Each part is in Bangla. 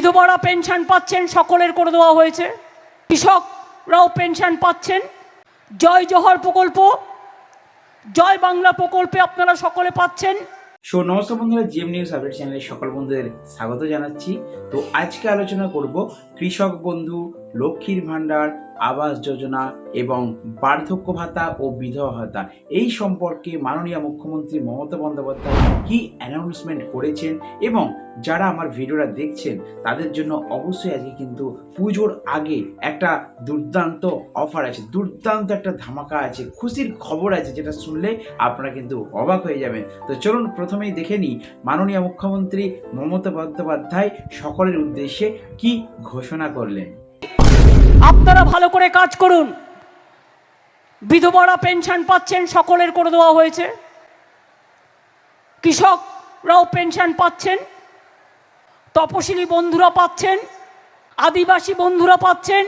বিধবারা পেনশন পাচ্ছেন, সকলের করে দেওয়া হয়েছে। কৃষকরাও পেনশন পাচ্ছেন। জয় জহর প্রকল্প, জয় বাংলা প্রকল্পে আপনারা সকলে পাচ্ছেন। সো নমস্কার বন্ধুরা, জিএম নিউজ আপডেট চ্যানেলে সকল বন্ধুদের স্বাগত জানাচ্ছি। তো আজকে আলোচনা করব কৃষক বন্ধু লক্ষ্মীর ভাণ্ডার আবাস যোজনা এবং বার্ধক্য ভাতা ও বিধবা ভাতা। এই সম্পর্কে মাননীয় মুখ্যমন্ত্রী মমতা বন্দ্যোপাধ্যায় কি অ্যানাউন্সমেন্ট করেছেন এবং যারা আমার ভিডিওটা দেখছেন, তাদের জন্য অবশ্যই আজকে কিন্তু পুজোর আগে একটা দুর্দান্ত অফার আছে। দুর্দান্ত একটা ধামাকা আছে, খুশির খবর আছে যেটা শুনলে আপনারা কিন্তু অবাক হয়ে যাবেন। তো চলুন প্রথমেই দেখে নিই, মাননীয় মুখ্যমন্ত্রী মমতা বন্দ্যোপাধ্যায় সকলের উদ্দেশ্যে কি ঘোষণা করলেন। আপনারা ভালো করে কাজ করুন। বিধবারা পেনশন পাচ্ছেন, সকলের করে দেওয়া হয়েছে। কৃষকরাও পেনশন পাচ্ছেন। তপশিলি বন্ধুরা পাচ্ছেন। আদিবাসী বন্ধুরা পাচ্ছেন।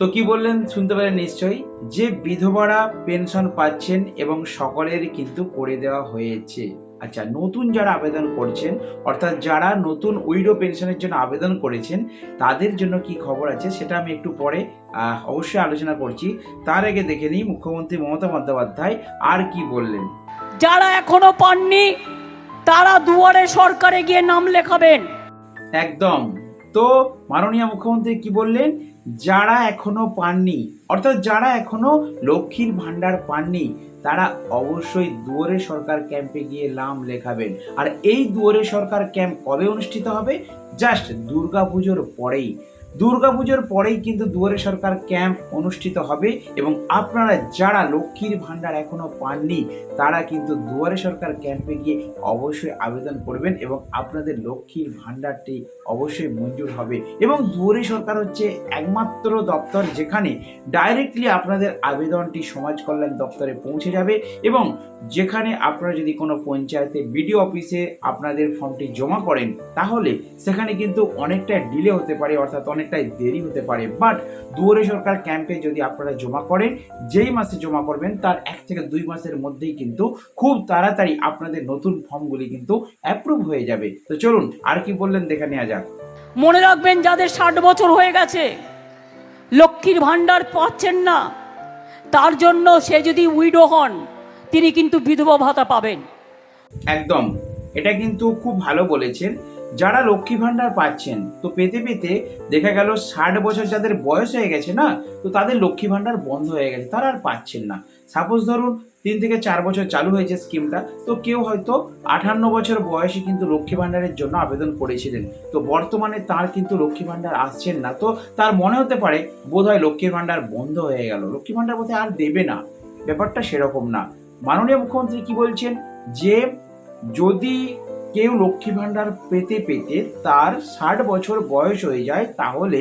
তো কি বললেন শুনতে পেলেন নিশ্চয়ই? যে বিধবারা পেনশন পাচ্ছেন এবং সকলের কিন্তু করে দেওয়া হয়েছে। আচ্ছা নতুন যারা আবেদন করছেন অর্থাৎ যারা নতুন উইডো পেনশনের জন্য আবেদন করেছেন তাদের জন্য কি খবর আছে সেটা আমি একটু পরে অবশ্যই আলোচনা করছি। তার আগে দেখে নিই মুখ্যমন্ত্রী মমতা বন্দ্যোপাধ্যায় আর কি বললেন। যারা এখনও পাননি তারা দুয়ারে সরকারে গিয়ে নাম লেখাবেন। একদম। তো মাননীয় মুখ্যমন্ত্রী কি বললেন? যারা এখনও পাননি, অর্থাৎ যারা এখনও লক্ষ্মীর ভাণ্ডার পাননি, তারা অবশ্যই দুয়ারে সরকার ক্যাম্পে গিয়ে নাম লেখাবেন। আর এই দুয়ারে সরকার ক্যাম্প কবে অনুষ্ঠিত হবে? জাস্ট দুর্গা পুজোর পরেই। দুর্গাপুজোর পরেই কিন্তু দুয়ারে সরকার ক্যাম্প অনুষ্ঠিত হবে এবং আপনারা যারা লক্ষ্মীর ভান্ডার এখনও পাননি, তারা কিন্তু দুয়ারে সরকার ক্যাম্পে গিয়ে অবশ্যই আবেদন করবেন এবং আপনাদের লক্ষ্মীর ভান্ডারটি অবশ্যই মঞ্জুর হবে। এবং দুয়ারে সরকার হচ্ছে একমাত্র দপ্তর যেখানে ডাইরেক্টলি আপনাদের আবেদনটি সমাজ কল্যাণ দপ্তরে পৌঁছে যাবে এবং যেখানে আপনারা যদি কোনো পঞ্চায়েতে বিডিও অফিসে আপনাদের ফর্মটি জমা করেন, তাহলে সেখানে কিন্তু অনেকটা ডিলে হতে পারে, অর্থাৎ অনেকটাই দেরি হতে পারে। বাট দুয়ারে সরকার ক্যাম্পে যদি আপনারা জমা করেন যেই মাসে জমা করবেন তার এক থেকে দুই মাসের মধ্যেই কিন্তু খুব তাড়াতাড়ি আপনাদের নতুন ফর্মগুলি কিন্তু অ্যাপ্রুভ হয়ে যাবে। তো চলুন আর কি বললেন দেখে নেওয়া যাক। মনে রাখবেন যাদের ষাট বছর হয়ে গেছে লক্ষ্মীর ভাণ্ডার পাচ্ছেন না তার জন্য সে যদি উইডো হন তিনি কিন্তু বিধবা ভাতা পাবেন। একদম এটা কিন্তু খুব ভালো বলেছেন। যারা লক্ষ্মী ভাণ্ডার পাচ্ছেন, তো পেতে পেতে দেখা গেল ষাট বছর যাদের বয়স হয়ে গেছে না, তো তাদের লক্ষ্মী ভাণ্ডার বন্ধ হয়ে গেছে, তারা আর পাচ্ছেন না। সাপোজ ধরুন তিন থেকে চার বছর চালু হয়েছে স্কিমটা তো কেউ হয়তো আঠান্ন বছর বয়সে কিন্তু লক্ষ্মী ভাণ্ডারের জন্য আবেদন করেছিলেন। তো বর্তমানে তার কিন্তু লক্ষ্মী ভাণ্ডার আসছেন না, তো তার মনে হতে পারে বোধহয় লক্ষ্মীর ভাণ্ডার বন্ধ হয়ে গেল। লক্ষ্মী ভাণ্ডার বোধহয় আর দেবে না, ব্যাপারটা সেরকম না। মাননীয় মুখ্যমন্ত্রী কি বলছেন? যে যদি কেউ লক্ষ্মী ভাণ্ডার পেতে পেতে তার ষাট বছর বয়স হয়ে যায়, তাহলে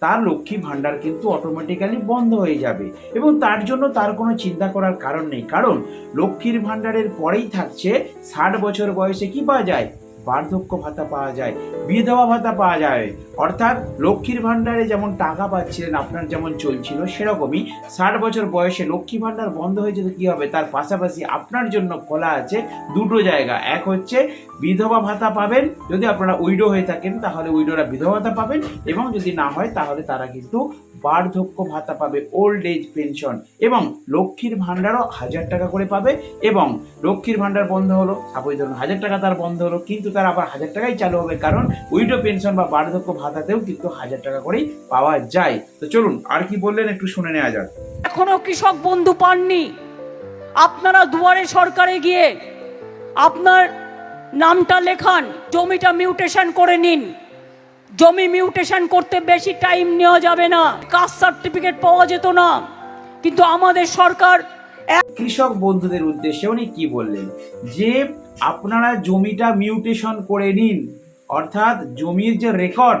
তার লক্ষ্মী ভাণ্ডার কিন্তু অটোমেটিক্যালি বন্ধ হয়ে যাবে। এবং তার জন্য তার কোনো চিন্তা করার কারণ নেই। কারণ লক্ষ্মীর ভাণ্ডারের পরেই থাকছে ষাট বছর বয়সে কি পাওয়া যায়? বার্ধক্য ভাতা পাওয়া যায় বিধবা ভাতা পাওয়া যায়। অর্থাৎ লক্ষ্মীর ভাণ্ডারে যেমন টাকা পাচ্ছিলেন, আপনার যেমন চলছিল, সেরকমই ষাট বছর বয়সে লক্ষ্মী ভাণ্ডার বন্ধ হয়ে যেতে কী হবে? তার পাশাপাশি আপনার জন্য খোলা আছে দুটো জায়গা। এক হচ্ছে বিধবা ভাতা পাবেন, যদি আপনারা উইডো হয়ে থাকেন, তাহলে উইডোরা বিধবা ভাতা পাবেন এবং যদি না হয়, তাহলে তারা কিন্তু বার্ধক্য ভাতা পাবে ওল্ড এজ পেনশন এবং লক্ষ্মীর ভাণ্ডারও হাজার টাকা করে পাবে এবং লক্ষ্মীর ভাণ্ডার বন্ধ হলো, সাপোজ ধরুন হাজার টাকা তার বন্ধ হলো, কিন্তু তার আবার হাজার টাকাই চালু হবে কারণ উইডো পেনশন বা বার্ধক্য ভাতাতেও কিন্তু হাজার টাকা করেই পাওয়া যায়। তো চলুন আর কি বললেন একটু শুনে নেওয়া যাক। এখনও কৃষক বন্ধু পাননি। আপনারা দুয়ারে সরকারে গিয়ে আপনার নামটা লেখান জমিটা মিউটেশন করে নিন। জমি মিউটেশন করতে বেশি টাইম নেওয়া যাবে না কাস্ট সার্টিফিকেট পাওয়া যেত না। কিন্তু আমাদের সরকার কৃষক বন্ধুদের উদ্দেশ্যে উনি কি বললেন? যে আপনারা জমিটা মিউটেশন করে নিন। অর্থাৎ জমির যে রেকর্ড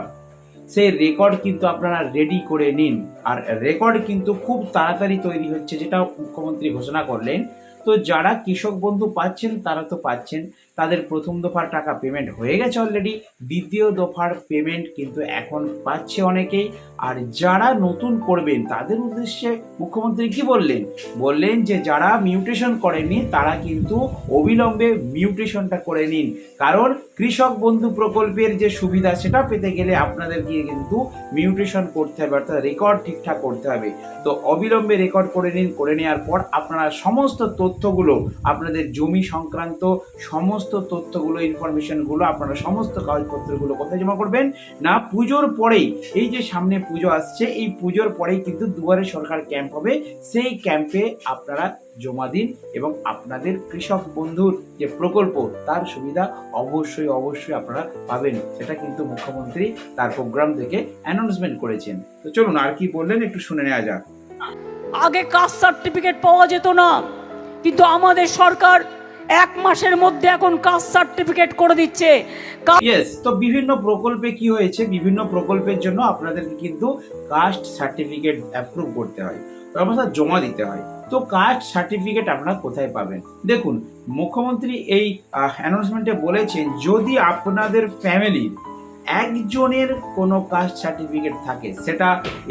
সেই রেকর্ড কিন্তু আপনারা রেডি করে নিন। আর রেকর্ড কিন্তু খুব তাড়াতাড়ি তৈরি হচ্ছে, যেটা মুখ্যমন্ত্রী ঘোষণা করলেন। তো যারা কৃষক বন্ধু পাচ্ছেন, তারা তো পাচ্ছেন। তাদের প্রথম দফার টাকা পেমেন্ট হয়ে গেছে অলরেডি দ্বিতীয় দফার পেমেন্ট কিন্তু এখন পাচ্ছে অনেকেই। আর যারা নতুন করবেন, তাদের উদ্দেশ্যে মুখ্যমন্ত্রী কি বললেন? বললেন যে যারা মিউটেশন করেনি তারা কিন্তু অবিলম্বে মিউটেশনটা করে নিন। কারণ কৃষক বন্ধু প্রকল্পের যে সুবিধা, সেটা পেতে গেলে আপনাদেরকে কিন্তু মিউটেশন করতে হবে, অর্থাৎ রেকর্ড ঠিকঠাক করতে হবে। তো অবিলম্বে রেকর্ড করে নিন, করে নেওয়ার পর আপনারা সমস্ত তথ্যগুলো, আপনাদের জমি সংক্রান্ত সমস্ত তথ্যগুলো ইনফরমেশনগুলো আপনারা সমস্ত কাগজপত্রগুলো কোথায় জমা করবেন? না, পুজোর পরেই। এই যে সামনে পুজো আসছে, এই পুজোর পরেই কিন্তু দুয়ারে সরকার ক্যাম্প হবে। সেই ক্যাম্পে আপনারা জমা দিন এবং আপনাদের কৃষক বন্ধুর যে প্রকল্প, তার সুবিধা অবশ্যই অবশ্যই আপনারা পাবেন। সেটা কিন্তু মুখ্যমন্ত্রী তার প্রোগ্রাম থেকে অ্যানাউন্সমেন্ট করেছেন। তো চলুন, আর কি বললেন একটু শুনে নেওয়া যাক। আগে কাস্ট সার্টিফিকেট পাওয়া যেত না, কিন্তু আমাদের সরকার এক মাসের মধ্যে এখন কাস্ট সার্টিফিকেট করে দিচ্ছে। ইয়েস তো বিভিন্ন প্রকল্পে কি হয়েছে? বিভিন্ন প্রকল্পের জন্য আপনাদেরকে কিন্তু কাস্ট সার্টিফিকেট অ্যাপ্রুভ করতে হয়। অর্থাৎ জমা দিতে হয়। তো কাস্ট সার্টিফিকেট আপনারা কোথায় পাবেন? দেখুন, মুখ্যমন্ত্রী এই অ্যানাউন্সমেন্টে বলেছেন, যদি আপনাদের ফ্যামিলির একজনের কোনো কাস্ট সার্টিফিকেট থাকে, সেটা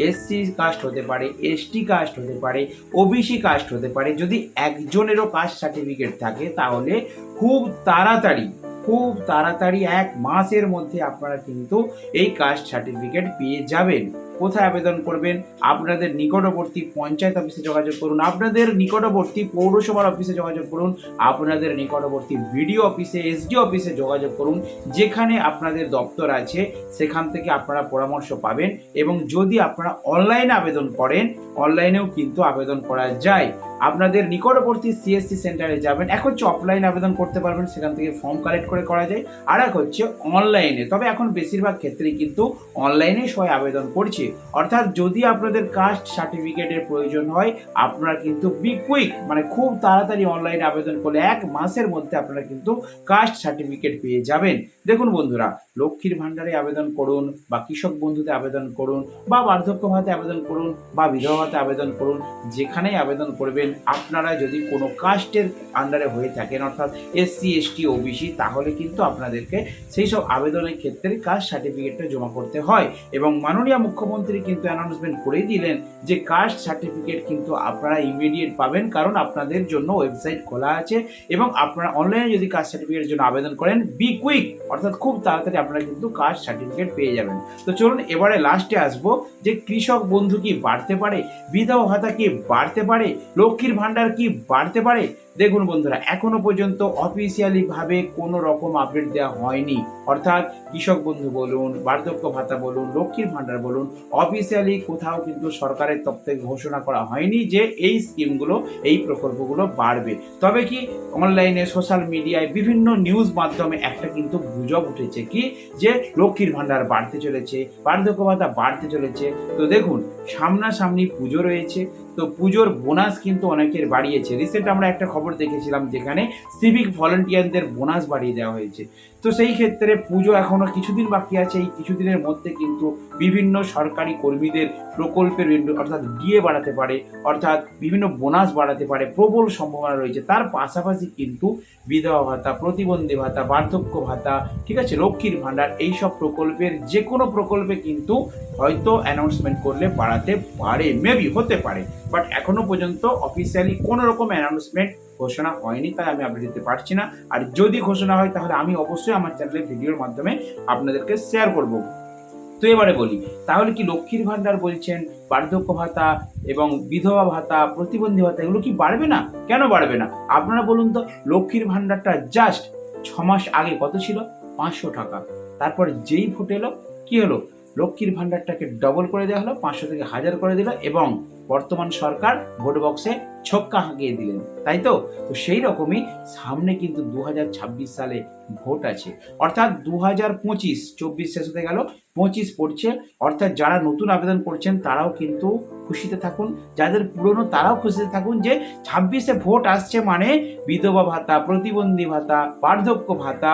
এসসি কাস্ট হতে পারে এসটি কাস্ট হতে পারে ওবিসি কাস্ট হতে পারে, যদি একজনেরও কাস্ট সার্টিফিকেট থাকে, তাহলে খুব তাড়াতাড়ি খুব তাড়াতাড়ি এক মাসের মধ্যে আপনারা কিন্তু এই কাস্ট সার্টিফিকেট পেয়ে যাবেন। কোথায় আবেদন করবেন, আপনাদের নিকটবর্তী পঞ্চায়েত অফিসে যোগাযোগ করুন, আপনাদের নিকটবর্তী পৌরসভার অফিসে যোগাযোগ করুন, আপনাদের নিকটবর্তী বিডিও অফিসে এসডি অফিসে যোগাযোগ করুন, যেখানে আপনাদের দপ্তর আছে, সেখান থেকে আপনারা পরামর্শ পাবেন এবং যদি আপনারা অনলাইনে আবেদন করেন, অনলাইনেও কিন্তু আবেদন করা যায়। আপনাদের নিকটবর্তী সিএসসি সেন্টারে যাবেন, এক হচ্ছে অফলাইন আবেদন করতে পারবেন, সেখান থেকে ফর্ম কালেক্ট করে করা যায় আর এক হচ্ছে অনলাইনে। তবে এখন বেশিরভাগ ক্ষেত্রেই কিন্তু অনলাইনে সবাই আবেদন করছে। অর্থাৎ যদি আপনাদের কাস্ট সার্টিফিকেটের প্রয়োজন হয়, আপনারা কিন্তু বি কুইক মানে খুব তাড়াতাড়ি অনলাইনে আবেদন করলে এক মাসের মধ্যে আপনারা কিন্তু কাস্ট সার্টিফিকেট পেয়ে যাবেন। দেখুন বন্ধুরা, লক্ষ্মীর ভাণ্ডারে আবেদন করুন, বা কৃষক বন্ধুতে আবেদন করুন, বা বার্ধক্য ভাতে আবেদন করুন, বা বিধবা ভাতে আবেদন করুন, যেখানেই আবেদন করবেন, আপনারা যদি কোনো কাস্টের আন্ডারে হয়ে থাকেন, অর্থাৎ এসসি এসটি ওবিসি তাহলে কিন্তু আপনাদেরকে সেই সব আবেদনের ক্ষেত্রে কাস্ট সার্টিফিকেটটা জমা করতে হয়। এবং মাননীয় মুখ্যমন্ত্রী কিন্তু অ্যানাউন্সমেন্ট করেই দিলেন যে কাস্ট সার্টিফিকেট কিন্তু আপনারা ইমিডিয়েট পাবেন, কারণ আপনাদের জন্য ওয়েবসাইট খোলা আছে এবং আপনারা অনলাইনে যদি কাস্ট সার্টিফিকেটের জন্য আবেদন করেন বি কুইক অর্থাৎ খুব তাড়াতাড়ি আপনারা কিন্তু কাস্ট সার্টিফিকেট পেয়ে যাবেন। তো চলুন এবারে লাস্টে আসব যে কৃষক বন্ধু কি বাড়তে পারে, বিধবা ভাতা কি বাড়তে পারে, লক্ষ্মীর ভাণ্ডার কি বাড়তে পারে? দেখুন বন্ধুরা, এখনও পর্যন্ত অফিসিয়ালি ভাবে কোনো রকম আপডেট দেওয়া হয়নি। অর্থাৎ কৃষক বন্ধু বলুন, বার্ধক্য ভাতা বলুন, লক্ষ্মীর ভাণ্ডার বলুন অফিসিয়ালি কোথাও কিন্তু সরকারের তরফ থেকে ঘোষণা করা হয়নি যে এই স্কিমগুলো, এই প্রকল্পগুলো বাড়বে। তবে কি অনলাইনে সোশ্যাল মিডিয়ায় বিভিন্ন নিউজ মাধ্যমে একটা কিন্তু গুজব উঠেছে কি? যে লক্ষ্মীর ভাণ্ডার বাড়তে চলেছে, বার্ধক্য ভাতা বাড়তে চলেছে। তো দেখুন, সামনাসামনি পুজো রয়েছে তো পুজোর বোনাস কিন্তু অনেকের বাড়িয়েছে। রিসেন্ট আমরা একটা খবর দেখেছিলাম যেখানে সিভিক ভলেন্টিয়ারদের বোনাস বাড়িয়ে দেওয়া হয়েছে। তো সেই ক্ষেত্রে পুজো এখনও কিছুদিন বাকি আছে। এই কিছুদিনের মধ্যে কিন্তু বিভিন্ন সরকারি কর্মীদের প্রকল্পের অর্থাৎ ডিএ বাড়াতে পারে, অর্থাৎ বিভিন্ন বোনাস বাড়াতে পারে, প্রবল সম্ভাবনা রয়েছে। তার পাশাপাশি কিন্তু বিধবা ভাতা, প্রতিবন্ধী ভাতা, বার্ধক্য ভাতা, ঠিক আছে, লক্ষ্মীর ভাণ্ডার, এইসব প্রকল্পের যে কোনো প্রকল্পে কিন্তু হয়তো অ্যানাউন্সমেন্ট করলে বাড়াতে পারে মেবি হতে পারে বাট এখনও পর্যন্ত অফিসিয়ালি কোনো রকম অ্যানাউন্সমেন্ট ঘোষণা হয়নি, তাই আমি আপডেট দিতে পারছি না। আর যদি ঘোষণা হয়, তাহলে আমি অবশ্যই আমার চ্যানেলে ভিডিওর মাধ্যমে আপনাদেরকে শেয়ার করব। তো এবারে বলি, তাহলে কি লক্ষ্মীর ভাণ্ডার বলছেন, বার্ধক্য ভাতা এবং বিধবা ভাতা, প্রতিবন্ধী ভাতা, এগুলো কি বাড়বে না? কেন বাড়বে না? আপনারা বলুন তো, লক্ষ্মীর ভাণ্ডারটা জাস্ট ছ মাস আগে কত ছিল? পাঁচশো টাকা। তারপর যেই ভোট এলো, কি হলো? লক্ষ্মীর ভাণ্ডারটাকে ডবল করে দেওয়া হলো পাঁচশো থেকে হাজার করে দিল এবং বর্তমান সরকার ভোট বক্সে ছক্কা হাঁকিয়ে দিলেন, তাই তো? তো সেই রকমই সামনে কিন্তু দু হাজার ছাব্বিশ সালে ভোট আছে। অর্থাৎ দু হাজার পঁচিশ, চব্বিশ শেষ হতে গেল, পঁচিশ পড়ছে। অর্থাৎ যারা নতুন আবেদন করছেন, তারাও কিন্তু খুশিতে থাকুন। যাদের পুরনো, তারাও খুশিতে থাকুন যে ছাব্বিশে ভোট আসছে মানে বিধবা ভাতা, প্রতিবন্ধী ভাতা, বার্ধক্য ভাতা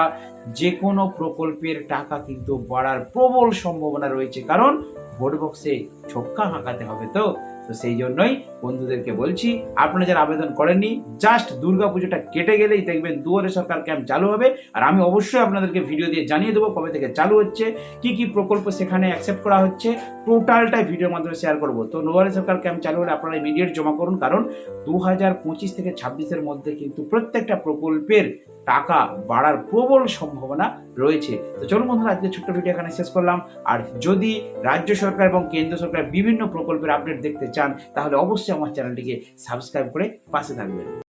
যে কোনো প্রকল্পের টাকা কিন্তু বাড়ার প্রবল সম্ভাবনা রয়েছে। কারণ ভোট বক্সে ছক্কা হাঁকাতে হবে তো? তো সেই জন্যই বন্ধুদেরকে বলছি, আপনারা যারা আবেদন করেননি জাস্ট দুর্গা পুজোটা কেটে গেলেই দেখবেন দুয়ারে সরকার ক্যাম্প চালু হবে। আর আমি অবশ্যই আপনাদেরকে ভিডিও দিয়ে জানিয়ে দেবো কবে থেকে চালু হচ্ছে, কি কি প্রকল্প সেখানে অ্যাকসেপ্ট করা হচ্ছে টোটালটাই ভিডিওর মাধ্যমে শেয়ার করব। তো দুয়ারে সরকার ক্যাম্প চালু হলে আপনারা ইমিডিয়েট জমা করুন, কারণ দু হাজার পঁচিশ থেকে ছাব্বিশের মধ্যে কিন্তু প্রত্যেকটা প্রকল্পের টাকা বাড়ার প্রবল সম্ভাবনা রয়েছে। তো চলুন বন্ধুরা আজকে ছোট্ট ভিডিও এখানে শেষ করলাম। আর যদি রাজ্য সরকার এবং কেন্দ্র সরকার বিভিন্ন প্রকল্পের আপডেট দেখতে চান, তাহলে অবশ্যই আমার চ্যানেলটিকে সাবস্ক্রাইব করে পাশে থাকবেন।